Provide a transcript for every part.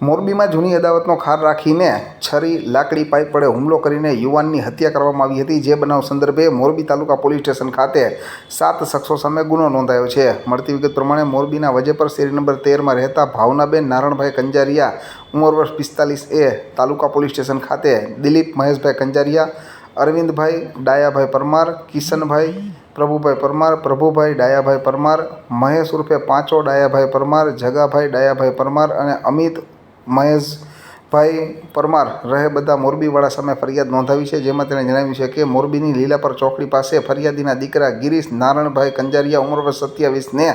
મોરબીમાં જૂની અદાવતનો ખાર રાખીને છરી, લાકડી, પાઇપ વડે હુમલો કરીને યુવાનની હત્યા કરવામાં આવી હતી. જે બનાવ સંદર્ભે મોરબી તાલુકા પોલીસ સ્ટેશન ખાતે સાત શખ્સો સામે ગુનો નોંધાયો છે. મળતી વિગત પ્રમાણે મોરબીના વજેપર શેરી નંબર તેરમાં રહેતા ભાવનાબેન નારણભાઈ કંજારિયા, ઉંમર વર્ષ પિસ્તાલીસ એ તાલુકા પોલીસ સ્ટેશન ખાતે દિલીપ મહેશભાઈ કંજારિયા, અરવિંદભાઈ, ડાયાભાઈ પરમાર, કિશનભાઈ, પ્રભુભાઈ પરમાર, પ્રભુભાઈ, ડાયાભાઈ પરમાર, મહેશ ઉર્ફે પાંચો, ડાયાભાઈ પરમાર, જગાભાઈ, ડાયાભાઈ પરમાર અને અમિત મહેશભાઈ પરમાર રહે બધા મોરબીવાળા સામે ફરિયાદ નોંધાવી છે, જેમાં તેણે જણાવ્યું છે કે મોરબીની લીલાપર ચોકડી પાસે ફરિયાદીના દીકરા ગિરીશ નારણભાઈ કંજારિયા ઉંમર સત્યાવીસને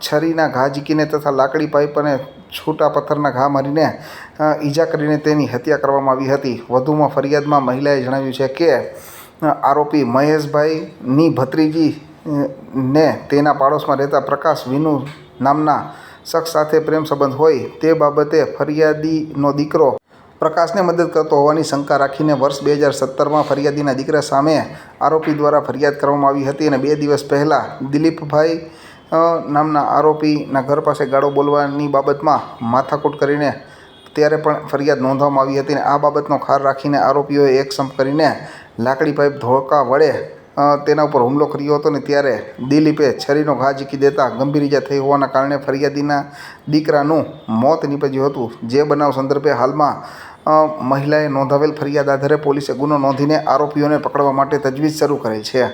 છરીના ઘા ઝીકીને તથા લાકડી પાઇપ અને છૂટા પથ્થરના ઘા મારીને ઈજા કરીને તેની હત્યા કરવામાં આવી હતી. વધુમાં ફરિયાદમાં મહિલાએ જણાવ્યું છે કે આરોપી મહેશભાઈની ભત્રીજી ને તેના પાડોશમાં રહેતા પ્રકાશ વિનુ નામના શખ્સ સાથે પ્રેમ સંબંધ હોય તે બાબતે ફરિયાદીનો દીકરો પ્રકાશને મદદ કરતો હોવાની શંકા રાખીને વર્ષ બે હજાર સત્તરમાં ફરિયાદીના દીકરા સામે આરોપી દ્વારા ફરિયાદ કરવામાં આવી હતી અને બે દિવસ પહેલાં દિલીપભાઈ નામના આરોપીના ઘર પાસે ગાળો બોલવાની બાબતમાં માથાકૂટ કરીને ત્યારે પણ ફરિયાદ નોંધવામાં આવી હતી અને આ બાબતનો ખાર રાખીને આરોપીઓએ એક સંપ કરીને લાકડી પાઇપ ધોળકા વડે તેના ઉપર હુમલો કર્યો હતો ને ત્યારે દિલીપે છરીનો ઘા ઝીકી દેતા ગંભીર ઈજા થઈ હોવાના કારણે ફરિયાદીના દીકરાનું મોત નીપજ્યું હતું. જે બનાવ સંદર્ભે હાલમાં મહિલાએ નોંધાવેલ ફરિયાદ આધારે પોલીસે ગુનો નોંધીને આરોપીઓને પકડવા માટે તજવીજ શરૂ કરેલ છે.